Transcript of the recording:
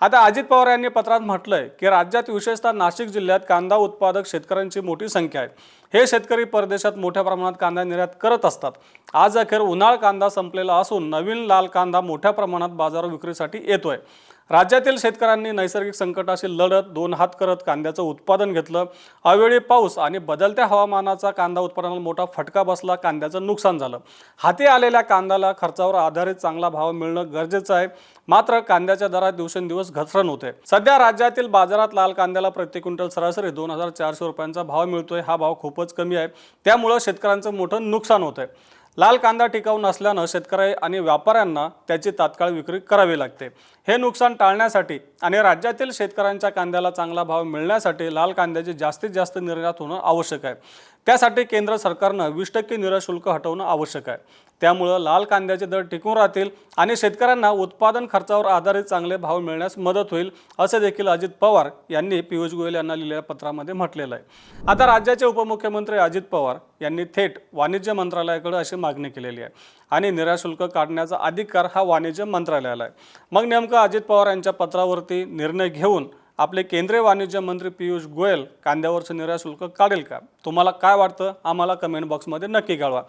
आता अजित पवार यांनी पत्रात म्हटलंय की राज्यात विशेषतः नाशिक जिल्ह्यात कांदा उत्पादक शेतकऱ्यांची मोठी संख्या आहे. हे शेतकरी परदेशात मोठ्या प्रमाणात कांदा निर्यात करत असतात. आज अखेर उन्हाळ कांदा संपलेला असून नवीन लाल कांदा मोठ्या प्रमाणात बाजार विक्रीसाठी येतोय. राज्यातील शेतकऱ्यांनी नैसर्गिक संकटाशी लढत दोन हात करत कांद्याचं उत्पादन घेतलं. अवेळी पाऊस आणि बदलत्या हवामानाचा कांदा उत्पादनाला मोठा फटका बसला कांद्याचं नुकसान झालं. हाती आलेल्या कांद्याला खर्चावर आधारित चांगला भाव मिळणं गरजेचं आहे. मात्र कांद्याच्या दरात दिवसेंदिवस घसरण होते. सध्या राज्यातील बाजारात लाल कांद्याला प्रति क्विंटल सरासरी दोन हजार चारशे रुपयांचा भाव मिळतोय. हा भाव खूपच कमी आहे. त्यामुळं शेतकऱ्यांचं मोठं नुकसान होत आहे लाल कांदा टिकाऊ नसल्यानं शेतकरी आणि व्यापाऱ्यांना त्याची तात्काळ विक्री करावी लागते. हे नुकसान टाळण्यासाठी आणि राज्यातील शेतकऱ्यांच्या कांद्याला चांगला भाव मिळण्यासाठी लाल कांद्याची जास्तीत जास्त निर्यात होणं आवश्यक आहे. त्यासाठी केंद्र सरकारनं वीस टक्के निर्यात शुल्क हटवणं आवश्यक आहे. त्यामुळं लाल कांद्याचे दर टिकून राहतील आणि शेतकऱ्यांना उत्पादन खर्चावर आधारित चांगले भाव मिळण्यास मदत होईल असे देखील अजित पवार यांनी पियुष गोयल यांना लिहिलेल्या पत्रामध्ये म्हटलेलं आहे. आता राज्याचे उपमुख्यमंत्री अजित पवार यांनी थेट वाणिज्य मंत्रालयाकडे अशी मागणी केलेली आहे आणि निराशुल्क काढण्याचा अधिकार हा वाणिज्य मंत्रालयाला आहे. मग नेमकं अजित पवार यांच्या पत्रावरती निर्णय घेऊन आपले केंद्रीय वाणिज्य मंत्री पियुष गोयल कांद्यावरचं निर्यात शुल्क काढेल का? तुम्हाला काय वाटतं? आम्हाला कमेंट बॉक्समध्ये नक्की कळवा.